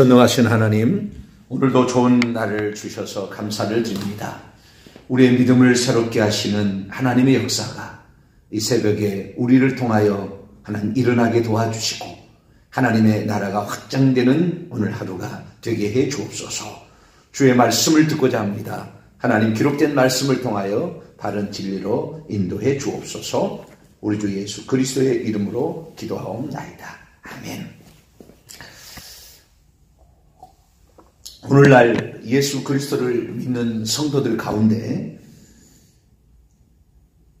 전능하신 하나님, 오늘도 좋은 날을 주셔서 감사를 드립니다. 우리의 믿음을 새롭게 하시는 하나님의 역사가 이 새벽에 우리를 통하여 하나님 일어나게 도와주시고 하나님의 나라가 확장되는 오늘 하루가 되게 해 주옵소서. 주의 말씀을 듣고자 합니다. 하나님 기록된 말씀을 통하여 바른 진리로 인도해 주옵소서. 우리 주 예수 그리스도의 이름으로 기도하옵나이다. 아멘. 오늘날 예수 그리스도를 믿는 성도들 가운데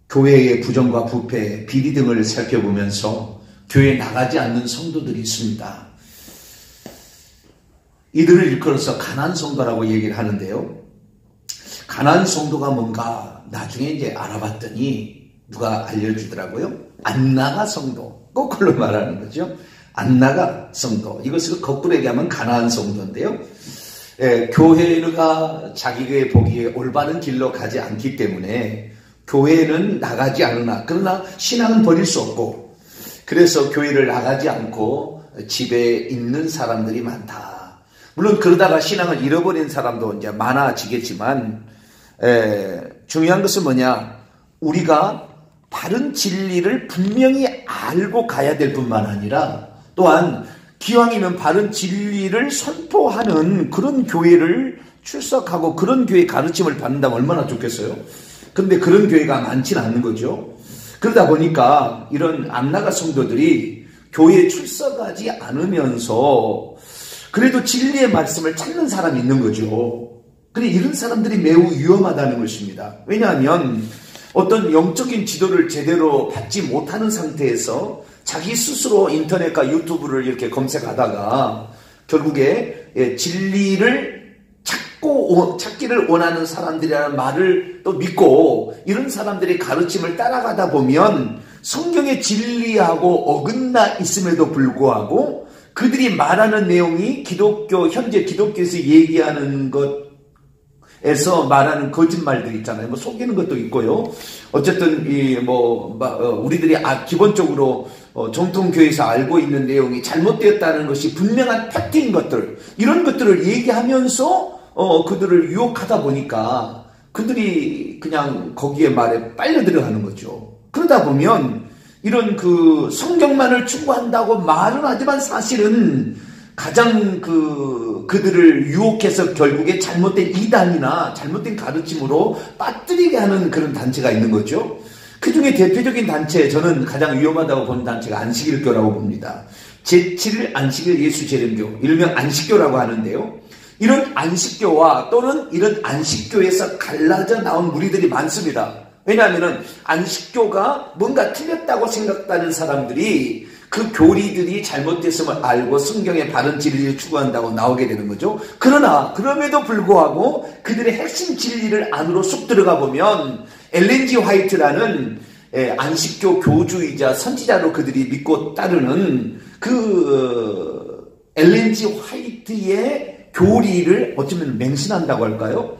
교회의 부정과 부패, 비리 등을 살펴보면서 교회에 나가지 않는 성도들이 있습니다. 이들을 일컬어서 가난 성도라고 얘기를 하는데요. 가난 성도가 뭔가 나중에 이제 알아봤더니 누가 알려주더라고요. 안나가 성도. 거꾸로 말하는 거죠. 안나가 성도. 이것을 거꾸로 얘기하면 가난 성도인데요. 예, 교회가 자기가 보기에 올바른 길로 가지 않기 때문에 교회는 나가지 않으나 그러나 신앙은 버릴 수 없고 그래서 교회를 나가지 않고 집에 있는 사람들이 많다. 물론 그러다가 신앙을 잃어버린 사람도 이제 많아지겠지만 에, 예, 중요한 것은 뭐냐? 우리가 바른 진리를 분명히 알고 가야 될 뿐만 아니라 또한 기왕이면 바른 진리를 선포하는 그런 교회를 출석하고 그런 교회 가르침을 받는다면 얼마나 좋겠어요? 근데 그런 교회가 많지는 않는 거죠. 그러다 보니까 이런 안나가 성도들이 교회에 출석하지 않으면서 그래도 진리의 말씀을 찾는 사람이 있는 거죠. 근데 이런 사람들이 매우 위험하다는 것입니다. 왜냐하면 어떤 영적인 지도를 제대로 받지 못하는 상태에서 자기 스스로 인터넷과 유튜브를 이렇게 검색하다가 결국에 예, 진리를 찾고 찾기를 원하는 사람들이라는 말을 또 믿고 이런 사람들의 가르침을 따라가다 보면 성경의 진리하고 어긋나 있음에도 불구하고 그들이 말하는 내용이 기독교 현재 기독교에서 얘기하는 것 에서 말하는 거짓말들 있잖아요. 뭐 속이는 것도 있고요. 어쨌든 이뭐 어, 우리들이 아 기본적으로 어, 정통교회에서 알고 있는 내용이 잘못되었다는 것이 분명한 팩트인 것들 이런 것들을 얘기하면서 어, 그들을 유혹하다 보니까 그들이 그냥 거기에 말에 빨려 들어가는 거죠. 그러다 보면 이런 그 성경만을 추구한다고 말은 하지만 사실은 가장 그 그들을 유혹해서 결국에 잘못된 이단이나 잘못된 가르침으로 빠뜨리게 하는 그런 단체가 있는 거죠. 그 중에 대표적인 단체 저는 가장 위험하다고 보는 단체가 안식일교라고 봅니다. 제7일 안식일 예수 재림교 일명 안식교라고 하는데요. 이런 안식교와 또는 이런 안식교에서 갈라져 나온 무리들이 많습니다. 왜냐하면 안식교가 뭔가 틀렸다고 생각하는 사람들이 그 교리들이 잘못됐음을 알고 성경의 바른 진리를 추구한다고 나오게 되는 거죠. 그러나 그럼에도 불구하고 그들의 핵심 진리를 안으로 쑥 들어가 보면 엘렌지 화이트라는 예, 안식교 교주이자 선지자로 그들이 믿고 따르는 그 엘렌지 화이트의 교리를 어쩌면 맹신한다고 할까요?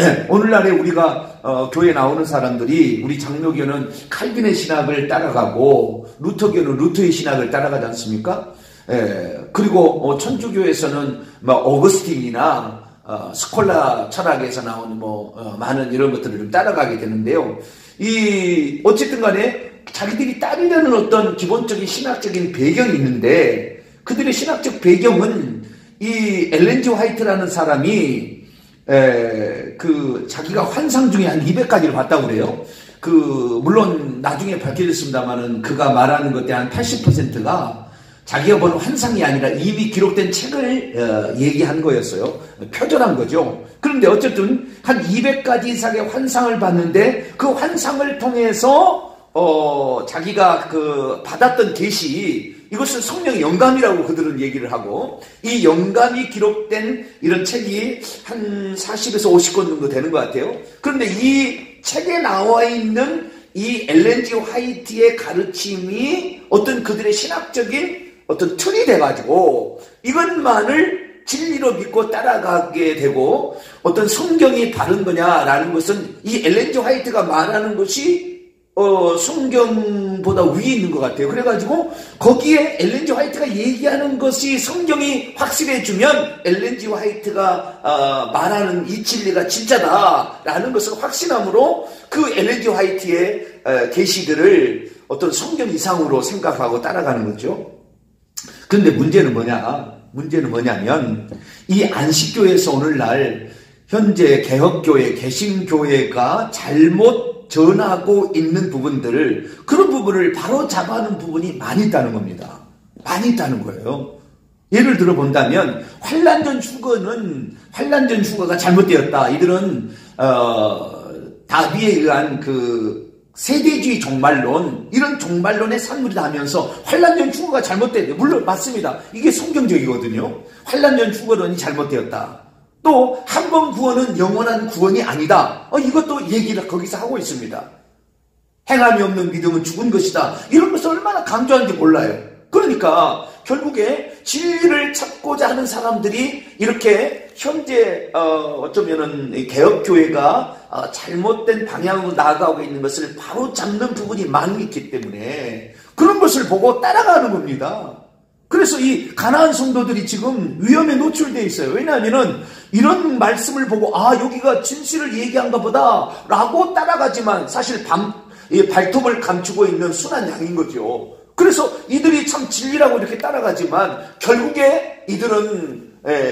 네, 오늘날에 우리가 어, 교회 나오는 사람들이 우리 장로교는 칼빈의 신학을 따라가고 루터교는 루터의 신학을 따라가지 않습니까? 예, 그리고 어, 천주교에서는 뭐 어거스틴이나 어, 스콜라 철학에서 나오는 뭐 어, 많은 이런 것들을 좀 따라가게 되는데요. 이 어쨌든 간에 자기들이 따르려는 어떤 기본적인 신학적인 배경이 있는데 그들의 신학적 배경은 이 엘렌지 화이트라는 사람이 에, 그 자기가 환상 중에 한 200가지를 봤다고 그래요. 그 물론 나중에 밝혀졌습니다만은 그가 말하는 것에 한 80%가 자기가 본 환상이 아니라 이미 기록된 책을 어, 얘기한 거였어요. 표절한 거죠. 그런데 어쨌든 한 200가지 이상의 환상을 봤는데 그 환상을 통해서 어, 자기가 그 받았던 계시 이것은 성령의 영감이라고 그들은 얘기를 하고 이 영감이 기록된 이런 책이 한 40에서 50권 정도 되는 것 같아요. 그런데 이 책에 나와 있는 이 엘렌지 화이트의 가르침이 어떤 그들의 신학적인 어떤 틀이 돼가지고 이것만을 진리로 믿고 따라가게 되고 어떤 성경이 다른 거냐라는 것은 이 엘렌지 화이트가 말하는 것이 어, 성경보다 위에 있는 것 같아요. 그래가지고 거기에 엘렌지 화이트가 얘기하는 것이 성경이 확실해주면 엘렌지 화이트가 어, 말하는 이 진리가 진짜다라는 것을 확신함으로 그 엘렌지 화이트의 어, 계시들을 어떤 성경 이상으로 생각하고 따라가는 거죠. 그런데 문제는 뭐냐? 문제는 뭐냐면 이 안식교에서 오늘날 현재 개혁교회, 개신교회가 잘못 전하고 있는 부분들을 그런 부분을 바로 잡아하는 부분이 많이 있다는 겁니다. 많이 있다는 거예요. 예를 들어 본다면 환란전 휴거는 환란전 휴거가 잘못되었다. 이들은 어, 다비에 의한 그 세대주의 종말론 이런 종말론의 산물이다 하면서 환란전 휴거가 잘못됐대. 물론 맞습니다. 이게 성경적이거든요. 환란전 휴거론이 잘못되었다. 또 한 번 구원은 영원한 구원이 아니다. 어, 이것도 얘기를 거기서 하고 있습니다. 행함이 없는 믿음은 죽은 것이다. 이런 것을 얼마나 강조하는지 몰라요. 그러니까 결국에 진리를 찾고자 하는 사람들이 이렇게 현재 어, 어쩌면은 개혁교회가 어, 잘못된 방향으로 나아가고 있는 것을 바로 잡는 부분이 많기 때문에 그런 것을 보고 따라가는 겁니다. 그래서 이 가나안 성도들이 지금 위험에 노출되어 있어요. 왜냐하면 이런 말씀을 보고 아 여기가 진실을 얘기한가 보다라고 따라가지만 사실 밤, 발톱을 감추고 있는 순한 양인 거죠. 그래서 이들이 참 진리라고 이렇게 따라가지만 결국에 이들은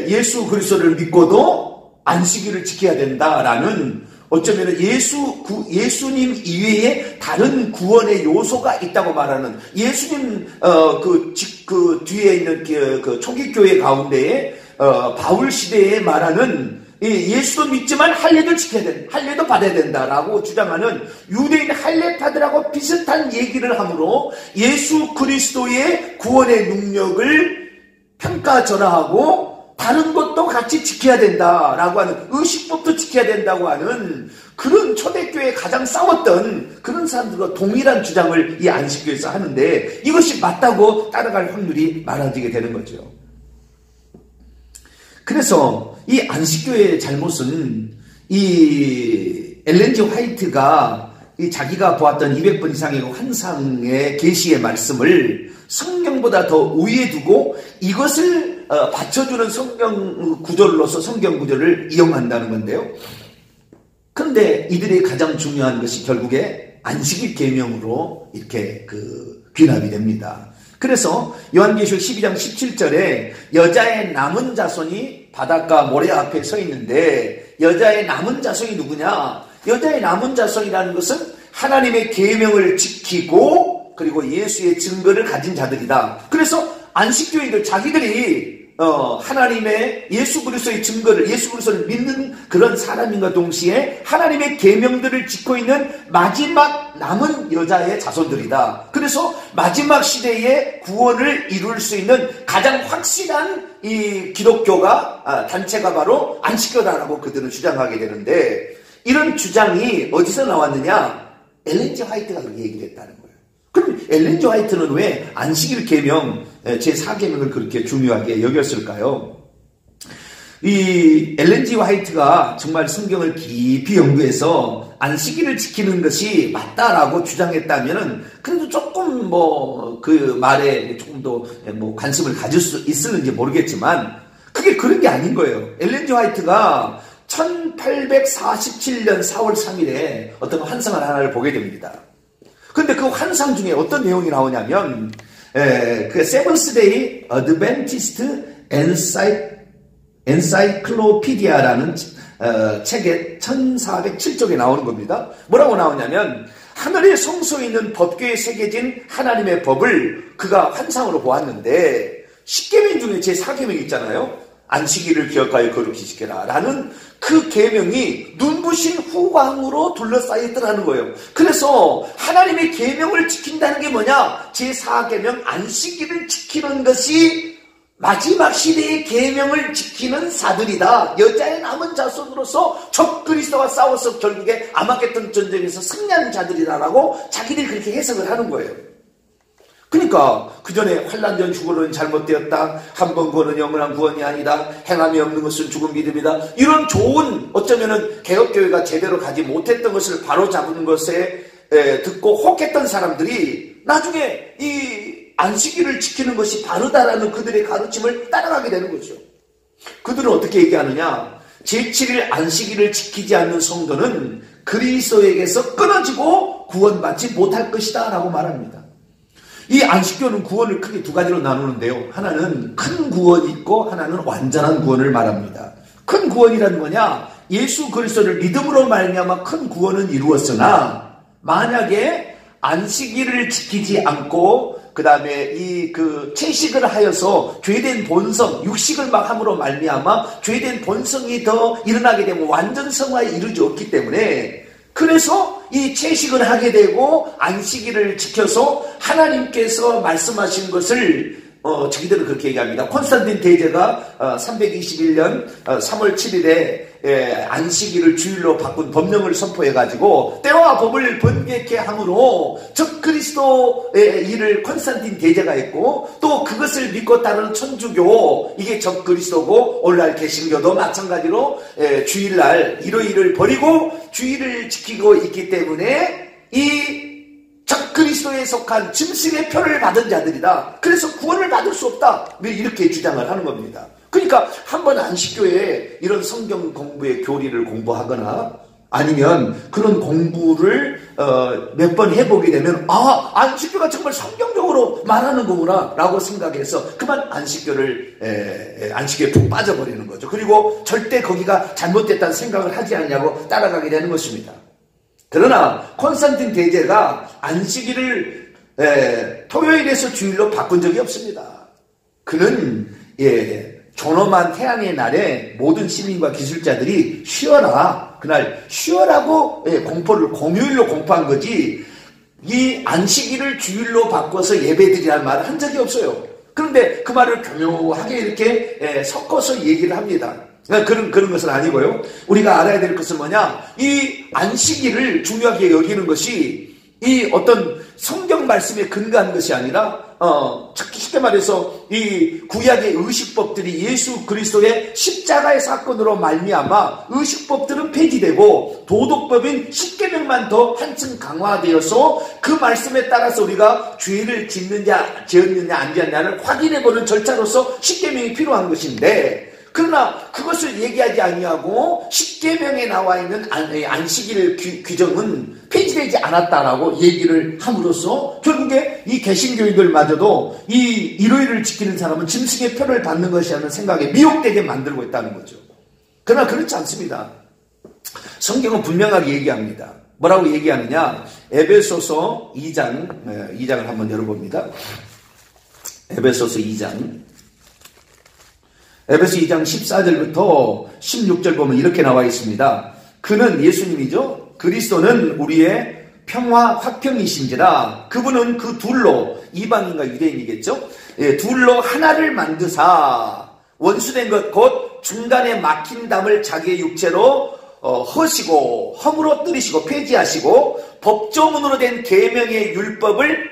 예수 그리스도를 믿고도 안식일을 지켜야 된다라는 어쩌면 예수, 구, 예수님 이외에 다른 구원의 요소가 있다고 말하는 예수님, 어, 그, 직, 그 뒤에 있는 그, 그 초기 교회 가운데에, 어, 바울 시대에 말하는 예수도 믿지만 할례도 지켜야 된다. 할례도 받아야 된다라고 주장하는 유대인 할례파들하고 비슷한 얘기를 하므로 예수 그리스도의 구원의 능력을 평가절하하고 다른 것도 같이 지켜야 된다라고 하는 의식법도 지켜야 된다고 하는 그런 초대교회에 가장 싸웠던 그런 사람들과 동일한 주장을 이 안식교에서 하는데 이것이 맞다고 따라갈 확률이 많아지게 되는 거죠. 그래서 이 안식교의 잘못은 이 엘렌지 화이트가 이 자기가 보았던 200번 이상의 환상의 계시의 말씀을 성경보다 더 우위에 두고 이것을 어, 받쳐주는 성경 구절로서 성경 구절을 이용한다는 건데요. 그런데 이들이 가장 중요한 것이 결국에 안식일 계명으로 이렇게 그 귀납이 됩니다. 그래서 요한계시록 12장 17절에 여자의 남은 자손이 바닷가 모래 앞에 서 있는데 여자의 남은 자손이 누구냐? 여자의 남은 자손이라는 것은 하나님의 계명을 지키고 그리고 예수의 증거를 가진 자들이다. 그래서 안식교인들 자기들이 어, 하나님의 예수 그리스도의 증거를 예수 그리스도를 믿는 그런 사람인가 동시에 하나님의 계명들을 짓고 있는 마지막 남은 여자의 자손들이다. 그래서 마지막 시대에 구원을 이룰 수 있는 가장 확실한 이 기독교가 아, 단체가 바로 안식교다라고 그들은 주장하게 되는데 이런 주장이 어디서 나왔느냐? 엘렌지 화이트가 그렇게 얘기를 했다는. 그럼 엘렌 지 화이트는 왜 안식일 계명 제4계명을 그렇게 중요하게 여겼을까요? 이 엘렌 지 화이트가 정말 성경을 깊이 연구해서 안식일을 지키는 것이 맞다라고 주장했다면은 그래도 조금 뭐 그 말에 조금 더 뭐 관심을 가질 수 있었는지 모르겠지만 그게 그런 게 아닌 거예요. 엘렌 지 화이트가 1847년 4월 3일에 어떤 환상을 하나를 보게 됩니다. 근데 그 환상 중에 어떤 내용이 나오냐면 에, 그 세븐스데이 어드벤티스트 엔사이 엔사이클로피디아라는 어, 책의 1407쪽에 나오는 겁니다. 뭐라고 나오냐면 하늘의 성소에 있는 법궤에 새겨진 하나님의 법을 그가 환상으로 보았는데 10계명 중에 제4계명 있잖아요. 안식일을 기억하여 거룩히 지켜라 라는 그 계명이 눈부신 후광으로 둘러싸여 있더라는 거예요. 그래서 하나님의 계명을 지킨다는 게 뭐냐? 제4계명 안식일을 지키는 것이 마지막 시대의 계명을 지키는 사들이다. 여자의 남은 자손으로서 적 그리스도와 싸워서 결국에 아마겟돈 전쟁에서 승리하는 자들이다라고 자기들이 그렇게 해석을 하는 거예요. 그러니까 그 전에 환란전 죽으로는 잘못되었다. 한 번 구원은 영원한 구원이 아니다. 행함이 없는 것은 죽은 믿음이다. 이런 좋은 어쩌면은 개혁교회가 제대로 가지 못했던 것을 바로 잡은 것에 듣고 혹했던 사람들이 나중에 이 안식일을 지키는 것이 바르다라는 그들의 가르침을 따라가게 되는 거죠. 그들은 어떻게 얘기하느냐? 제7일 안식일을 지키지 않는 성도는 그리스도에게서 끊어지고 구원받지 못할 것이다 라고 말합니다. 이 안식교는 구원을 크게 두 가지로 나누는데요. 하나는 큰 구원이 있고 하나는 완전한 구원을 말합니다. 큰 구원이라는 거냐? 예수 그리스도를 믿음으로 말미암아 큰 구원은 이루었으나 만약에 안식일을 지키지 않고 그 다음에 이 그 채식을 하여서 죄된 본성, 육식을 막 함으로 말미암아 죄된 본성이 더 일어나게 되면 완전 성화에 이르지 없기 때문에 그래서 이 채식을 하게 되고 안식일을 지켜서 하나님께서 말씀하신 것을 어, 저기들은 그렇게 얘기합니다. 콘스탄틴 대제가 어, 321년 어, 3월 7일에 예, 안식일을 주일로 바꾼 법령을 선포해가지고 때와 법을 번개케 함으로 적 그리스도의 일을 콘스탄틴 대제가 했고 또 그것을 믿고 따르는 천주교 이게 적 그리스도고 오늘날 개신교도 마찬가지로 예, 주일날 일요일을 버리고 주일을 지키고 있기 때문에 이 그리스도에 속한 짐승의 표를 받은 자들이다. 그래서 구원을 받을 수 없다. 이렇게 주장을 하는 겁니다. 그러니까 한 번 안식교에 이런 성경 공부의 교리를 공부하거나 아니면 그런 공부를 어, 몇 번 해보게 되면 아 안식교가 정말 성경적으로 말하는 거구나 라고 생각해서 그만 안식교를 에, 에, 안식교에 푹 빠져버리는 거죠. 그리고 절대 거기가 잘못됐다는 생각을 하지 않냐고 따라가게 되는 것입니다. 그러나 콘스탄틴 대제가 안식일을 에, 토요일에서 주일로 바꾼 적이 없습니다. 그는 예, 존엄한 태양의 날에 모든 시민과 기술자들이 쉬어라. 그날 쉬어라고 예, 공포를 공휴일로 공포한 거지 이 안식일을 주일로 바꿔서 예배드리라는 말을 한 적이 없어요. 그런데 그 말을 교묘하게 이렇게 예, 섞어서 얘기를 합니다. 그러니까 그런, 그런 것은 아니고요. 우리가 알아야 될 것은 뭐냐? 이 안식일을 중요하게 여기는 것이 이 어떤 성경 말씀에 근거한 것이 아니라, 어, 쉽게 말해서 이 구약의 의식법들이 예수 그리스도의 십자가의 사건으로 말미암아 의식법들은 폐지되고 도덕법인 십계명만 더 한층 강화되어서 그 말씀에 따라서 우리가 죄를 짓느냐, 지었느냐, 안 지었느냐를 확인해보는 절차로서 십계명이 필요한 것인데 그러나 그것을 얘기하지 아니하고 십계명에 나와 있는 안식일 규정은 폐지되지 않았다라고 얘기를 함으로써 결국에 이 개신교인들마저도 이 일요일을 지키는 사람은 짐승의 표를 받는 것이라는 생각에 미혹되게 만들고 있다는 거죠. 그러나 그렇지 않습니다. 성경은 분명하게 얘기합니다. 뭐라고 얘기하느냐? 에베소서 2장, 2장을 한번 열어봅니다. 에베소서 2장. 에베소 2장 14절부터 16절 보면 이렇게 나와 있습니다. 그는 예수님이죠. 그리스도는 우리의 평화 화평이신지라 그분은 그 둘로 이방인과 유대인이겠죠. 예, 둘로 하나를 만드사 원수된 것 곧 중간에 막힌 담을 자기의 육체로 어, 허시고 허물어 뜨리시고 폐지하시고 법조문으로 된 계명의 율법을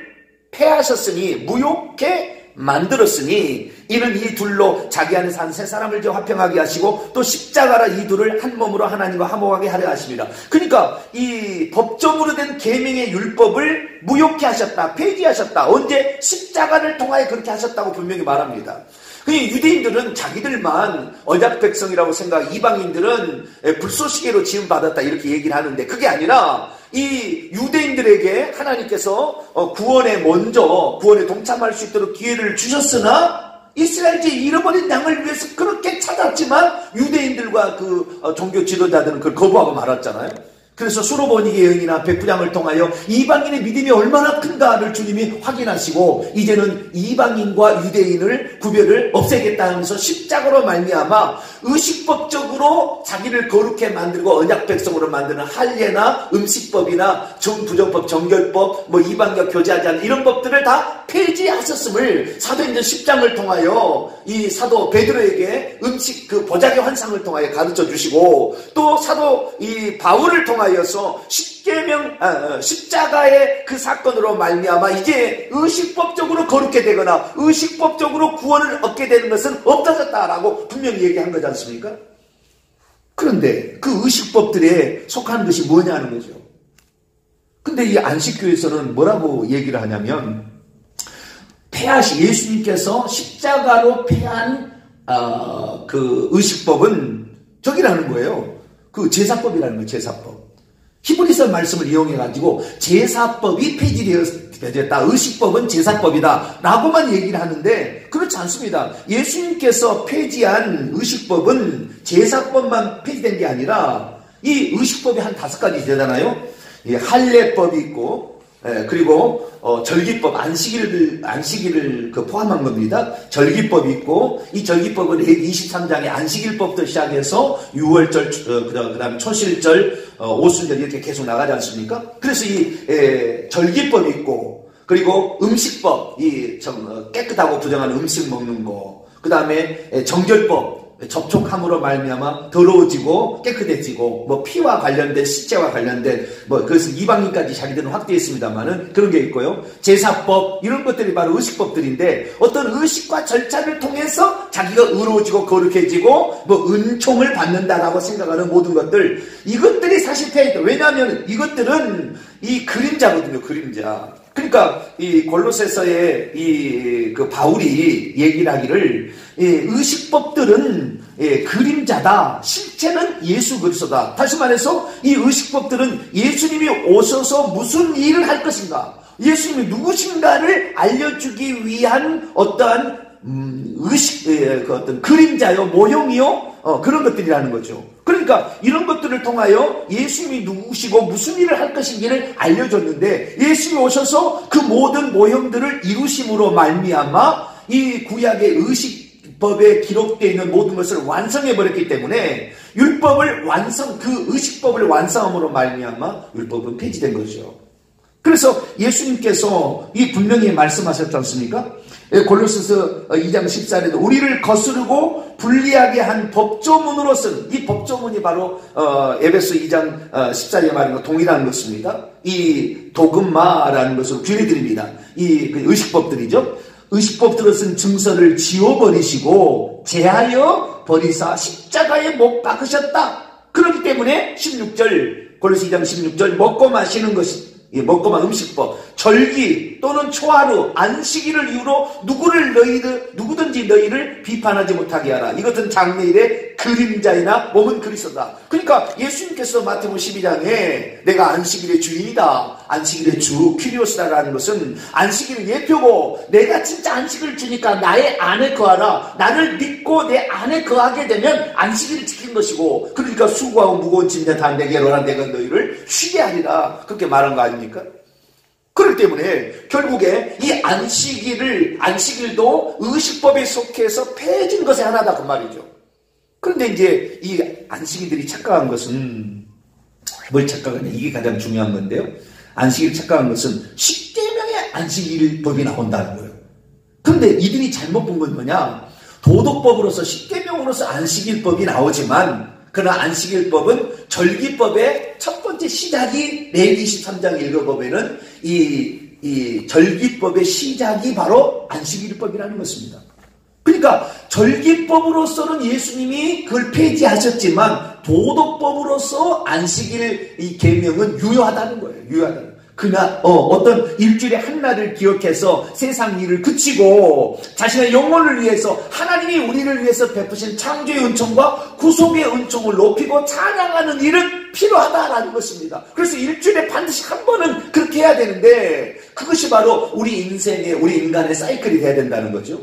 폐하셨으니 무욕해 만들었으니 이는 이 둘로 자기 안에 산세 사람을 저 화평하게 하시고 또 십자가라 이 둘을 한 몸으로 하나님과 화목하게 하려 하십니다. 그러니까 이 법정으로 된 계명의 율법을 무효케 하셨다, 폐지하셨다. 언제 십자가를 통하여 그렇게 하셨다고 분명히 말합니다. 그 유대인들은 자기들만 언약 백성이라고 생각, 이방인들은 불쏘시개로 지음 받았다 이렇게 얘기를 하는데 그게 아니라 이 유대인들에게 하나님께서 어, 구원에 먼저 구원에 동참할 수 있도록 기회를 주셨으나 이스라엘제 잃어버린 양을 위해서 그렇게 찾았지만 유대인들과 그 어, 종교 지도자들은 그걸 거부하고 말았잖아요. 그래서 수로보니의 여인이나 백부장을 통하여 이방인의 믿음이 얼마나 큰가를 주님이 확인하시고 이제는 이방인과 유대인을 구별을 없애겠다 하면서 십자가로 말미암아 의식법적으로 자기를 거룩해 만들고 언약 백성으로 만드는 할례나 음식법이나 정부정법, 정결법, 뭐 이방과 교제하지 않는 이런 법들을 다 폐지하셨음을 사도행전 10장을 통하여 이 사도 베드로에게 음식 그 보자기 환상을 통하여 가르쳐 주시고 또 사도 이 바울을 통하여 통 하여서 십계명 아, 어, 십자가의 그 사건으로 말미암아 이제 의식법적으로 거룩게 되거나 의식법적으로 구원을 얻게 되는 것은 없어졌다라고 분명히 얘기한 거지 않습니까? 그런데 그 의식법들에 속하는 것이 뭐냐는 거죠. 근데 이 안식교에서는 뭐라고 얘기를 하냐면 폐하시 예수님께서 십자가로 폐한 어, 그 의식법은 저기라는 거예요. 그 제사법이라는 거예요. 제사법. 히브리서 말씀을 이용해 가지고 제사법이 폐지되었다. 의식법은 제사법이다. 라고만 얘기를 하는데 그렇지 않습니다. 예수님께서 폐지한 의식법은 제사법만 폐지된 게 아니라 이 의식법이 한 다섯 가지 되잖아요. 할례법이 있고 예, 그리고 어, 절기법 안식일을 안식일을 그 포함한 겁니다. 절기법이 있고 이 절기법은 23장에 안식일법부터 시작해서 6월절 어, 그다음 초실절 어, 오순절 이렇게 계속 나가지 않습니까? 그래서 이 에, 절기법이 있고 그리고 음식법 이 정, 어, 깨끗하고 부정한 음식 먹는 거 그다음에 정결법 접촉함으로 말미암아 더러워지고 깨끗해지고 뭐 피와 관련된 시체와 관련된 뭐 그것은 이방인까지 자기들은 확대했습니다만은 그런 게 있고요. 제사법 이런 것들이 바로 의식법들인데 어떤 의식과 절차를 통해서 자기가 의로워지고 거룩해지고 뭐 은총을 받는다라고 생각하는 모든 것들 이것들이 사실 폐이다. 왜냐하면 이것들은 이 그림자거든요. 그림자. 그러니까 이 골로새서의 이 그 바울이 얘기를 하기를 의식법들은 예, 그림자다. 실체는 예수 그리스도다. 다시 말해서 이 의식법들은 예수님이 오셔서 무슨 일을 할 것인가? 예수님이 누구신가를 알려주기 위한 어떠한 음, 의식, 예, 그 어떤 그림자요, 모형이요, 어, 그런 것들이라는 거죠. 그러니까 이런 것들을 통하여 예수님이 누구시고 무슨 일을 할 것인지를 알려줬는데 예수님이 오셔서 그 모든 모형들을 이루심으로 말미암아 이 구약의 의식법에 기록되어 있는 모든 것을 완성해 버렸기 때문에 율법을 완성 그 의식법을 완성함으로 말미암아 율법은 폐지된 거죠. 그래서 예수님께서 이 분명히 말씀하셨지 않습니까? 예, 골로새서 2장 14절에도 우리를 거스르고 불리하게 한 법조문으로서는 이 법조문이 바로 어, 에베소 2장 14절에 말하는 것 동일한 것입니다. 이 도금마라는 것을 규례드립니다. 이그 의식법들이죠. 의식법들은 증서를 지워버리시고 제하여 버리사 십자가에 못 박으셨다. 그렇기 때문에 16절 골로새 2장 16절 먹고 마시는 것이 먹고만 음식법, 절기 또는 초하루, 안식일을 이유로 누구를 너희들 누구든지 너희를 비판하지 못하게 하라. 이것은 장래일의 그림자이나 몸은 그리스도다. 그러니까 예수님께서 마태복음 12장에 내가 안식일의 주인이다. 안식일의 주 퀴리오스다라는 것은 안식일을 예표고 내가 진짜 안식을 주니까 나의 안에 거하라. 나를 믿고 내 안에 거하게 되면 안식일을 지킨 것이고 그러니까 수고하고 무거운 짐자 다 내게로라 내가 너희를 쉬게 하리라. 그렇게 말한 거 아닙니까? 그렇기 때문에 결국에 이 안식일을 안식일도 의식법에 속해서 폐해진 것의 하나다 그 말이죠. 그런데 이제 이 안식일들이 착각한 것은 뭘 착각하냐 이게 가장 중요한 건데요. 안식일 착각한 것은 10대명의 안식일 법이 나온다는 거예요. 그런데 이들이 잘못 본 건 뭐냐? 도덕법으로서 10대명으로서 안식일법이 나오지만 그러나 안식일법은 절기법의 첫 번째 시작이 레위 23장 읽어보면은 이, 이 절기법의 시작이 바로 안식일법이라는 것입니다. 그러니까 절기법으로서는 예수님이 그걸 폐지하셨지만 도덕법으로서 안식일 이 계명은 유효하다는 거예요. 유효하다는 그날 어, 어떤 일주일의 한 날을 기억해서 세상 일을 그치고 자신의 영혼을 위해서 하나님이 우리를 위해서 베푸신 창조의 은총과 구속의 은총을 높이고 찬양하는 일은 필요하다라는 것입니다. 그래서 일주일에 반드시 한 번은 그렇게 해야 되는데 그것이 바로 우리 인생의 우리 인간의 사이클이 돼야 된다는 거죠.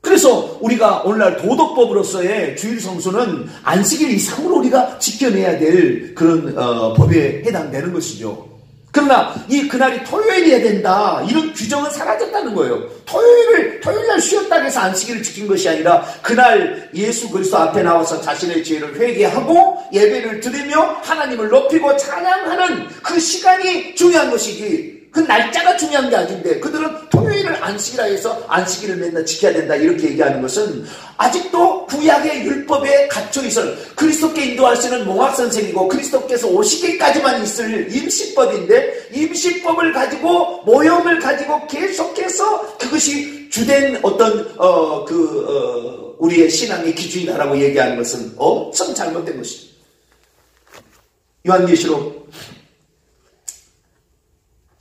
그래서 우리가 오늘날 도덕법으로서의 주일 성수는 안식일 이상으로 우리가 지켜내야 될 그런 어, 법에 해당되는 것이죠. 그러나 이 그날이 토요일이어야 된다. 이런 규정은 사라졌다는 거예요. 토요일을 토요일 날 쉬었다고 해서 안식일을 지킨 것이 아니라 그날 예수 그리스도 앞에 나와서 자신의 죄를 회개하고 예배를 드리며 하나님을 높이고 찬양하는 그 시간이 중요한 것이지. 그 날짜가 중요한 게 아닌데 그들은 토요일을 안식이라 해서 안식일을 맨날 지켜야 된다. 이렇게 얘기하는 것은 아직도 구약의 율법 에 갇혀 있을 그리스도께 인도할 수 있는 몽학 선생이고 그리스도께서 오시기까지만 있을 임시법인데 임시법을 가지고 모형을 가지고 계속해서 그것이 주된 어떤 어 그 어, 우리의 신앙의 기준이다라고 얘기하는 것은 엄청 잘못된 것입니다. 요한계시록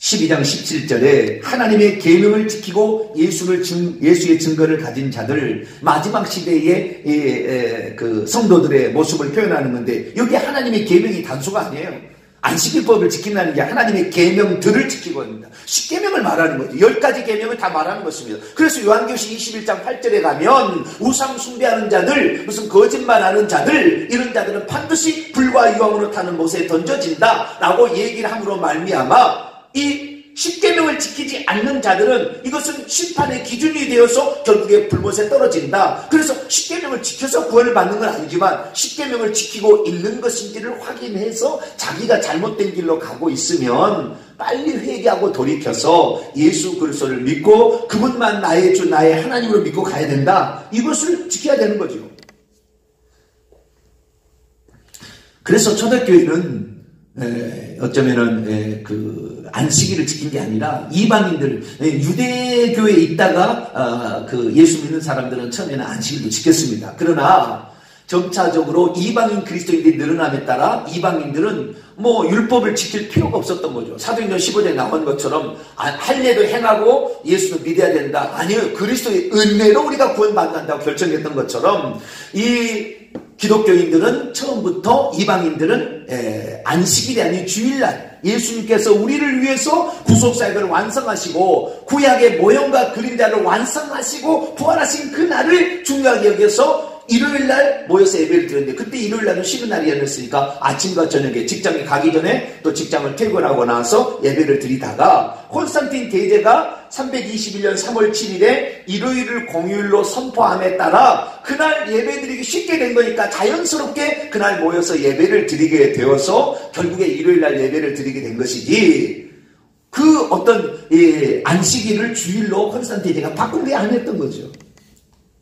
12장 17절에 하나님의 계명을 지키고 예수를 증, 예수의 증거를 가진 자들 마지막 시대의 예, 예, 그 성도들의 모습을 표현하는 건데 여기 하나님의 계명이 단수가 아니에요. 안식일법을 지킨다는 게 하나님의 계명들을 지키고 있습니다. 십계명을 말하는 거죠. 열 가지 계명을 다 말하는 것입니다. 그래서 요한교시 21장 8절에 가면 우상 숭배하는 자들, 무슨 거짓말하는 자들 이런 자들은 반드시 불과 유황으로 타는 못에 던져진다라고 얘기를 함으로 말미암아 이 십계명을 지키지 않는 자들은 이것은 심판의 기준이 되어서 결국에 불못에 떨어진다. 그래서 십계명을 지켜서 구원을 받는 건 아니지만 십계명을 지키고 있는 것인지를 확인해서 자기가 잘못된 길로 가고 있으면 빨리 회개하고 돌이켜서 예수 그리스도를 믿고 그분만 나의 주 나의 하나님으로 믿고 가야 된다. 이것을 지켜야 되는 거죠. 그래서 초대교회는 에, 어쩌면은 에, 그 안식일을 지킨 게 아니라 이방인들 유대교에 있다가 어, 그 예수 믿는 사람들은 처음에는 안식일도 지켰습니다. 그러나 점차적으로 이방인 그리스도인들이 늘어남에 따라 이방인들은 뭐 율법을 지킬 필요가 없었던 거죠. 사도행전 15장에 나온 것처럼 아, 할례도 행하고 예수도 믿어야 된다. 아니요. 그리스도의 은혜로 우리가 구원받는다고 결정했던 것처럼 이 기독교인들은 처음부터 이방인들은 에, 안식일이 아닌 주일날 예수님께서 우리를 위해서 구속사역을 완성하시고 구약의 모형과 그림자를 완성하시고 부활하신 그 날을 중요하게 여겨서 일요일 날 모여서 예배를 드렸는데 그때 일요일 날은 쉬는 날이었으니까 아침과 저녁에 직장에 가기 전에 또 직장을 퇴근하고 나서 예배를 드리다가 콘스탄틴 대제가 321년 3월 7일에 일요일을 공휴일로 선포함에 따라 그날 예배 드리기 쉽게 된 거니까 자연스럽게 그날 모여서 예배를 드리게 되어서 결국에 일요일 날 예배를 드리게 된 것이지 그 어떤 예, 안식일을 주일로 콘스탄틴제가 바꾼 게 아니었던 거죠.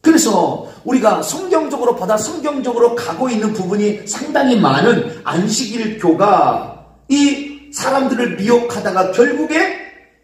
그래서 우리가 성경적으로 받아 성경적으로 가고 있는 부분이 상당히 많은 안식일교가 이 사람들을 미혹하다가 결국에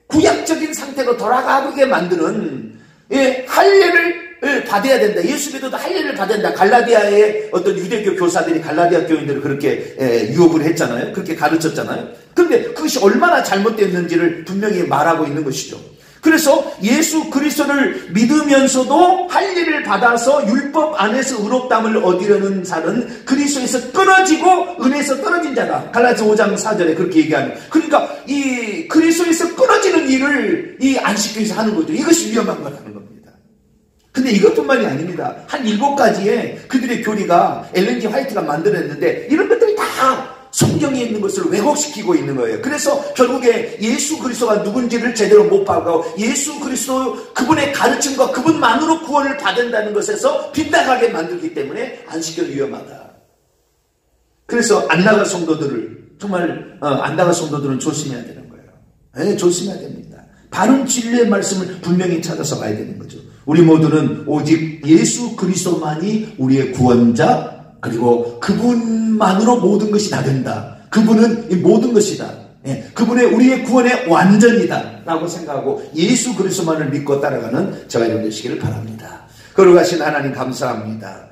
구약적인 상태로 돌아가게 만드는 예, 할례를 받아야 된다. 예수 믿어도 할례를 받아야 된다. 갈라디아의 어떤 유대교 교사들이 갈라디아 교인들을 그렇게 예, 유혹을 했잖아요. 그렇게 가르쳤잖아요. 그런데 그것이 얼마나 잘못됐는지를 분명히 말하고 있는 것이죠. 그래서 예수 그리스도를 믿으면서도 할례를 받아서 율법 안에서 의롭담을 얻으려는 자는 그리스도에서 끊어지고 은혜에서 떨어진 자다. 갈라디아 5장 4절에 그렇게 얘기하는. 그러니까 이 그리스도에서 끊어지는 일을 이 안식교에서 하는 거죠. 이것이 위험한 거라는 겁니다. 근데 이것뿐만이 아닙니다. 한 일곱 가지의 그들의 교리가 엘렌지 화이트가 만들어냈는데 이런 것들이 다 성경에 있는 것을 왜곡시키고 있는 거예요. 그래서 결국에 예수 그리스도가 누군지를 제대로 못 봐고 예수 그리스도 그분의 가르침과 그분만으로 구원을 받는다는 것에서 빗나가게 만들기 때문에 안식교 위험하다. 그래서 안 나갈 성도들을 정말 어, 안 나갈 성도들은 조심해야 되는 거예요. 네, 조심해야 됩니다. 바른 진리의 말씀을 분명히 찾아서 가야 되는 거죠. 우리 모두는 오직 예수 그리스도만이 우리의 구원자 그리고 그분만으로 모든 것이 다 된다. 그분은 이 모든 것이다. 예, 그분의 우리의 구원의 완전이다. 라고 생각하고 예수 그리스도만을 믿고 따라가는 저가 여러분 되시기를 바랍니다. 걸어가신 하나님 감사합니다.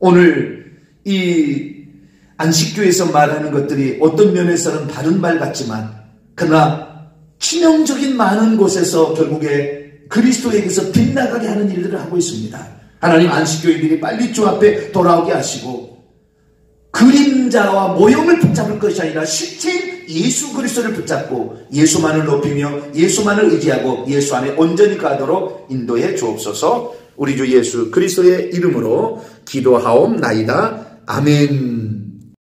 오늘 이 안식교에서 말하는 것들이 어떤 면에서는 바른 말 같지만 그러나 치명적인 많은 곳에서 결국에 그리스도에게서 빗나가게 하는 일들을 하고 있습니다. 하나님 안식교인들이 빨리 주 앞에 돌아오게 하시고 그림자와 모형을 붙잡을 것이 아니라 실체인 예수 그리스도를 붙잡고 예수만을 높이며 예수만을 의지하고 예수 안에 온전히 가도록 인도해 주옵소서 우리 주 예수 그리스도의 이름으로 기도하옵나이다. 아멘.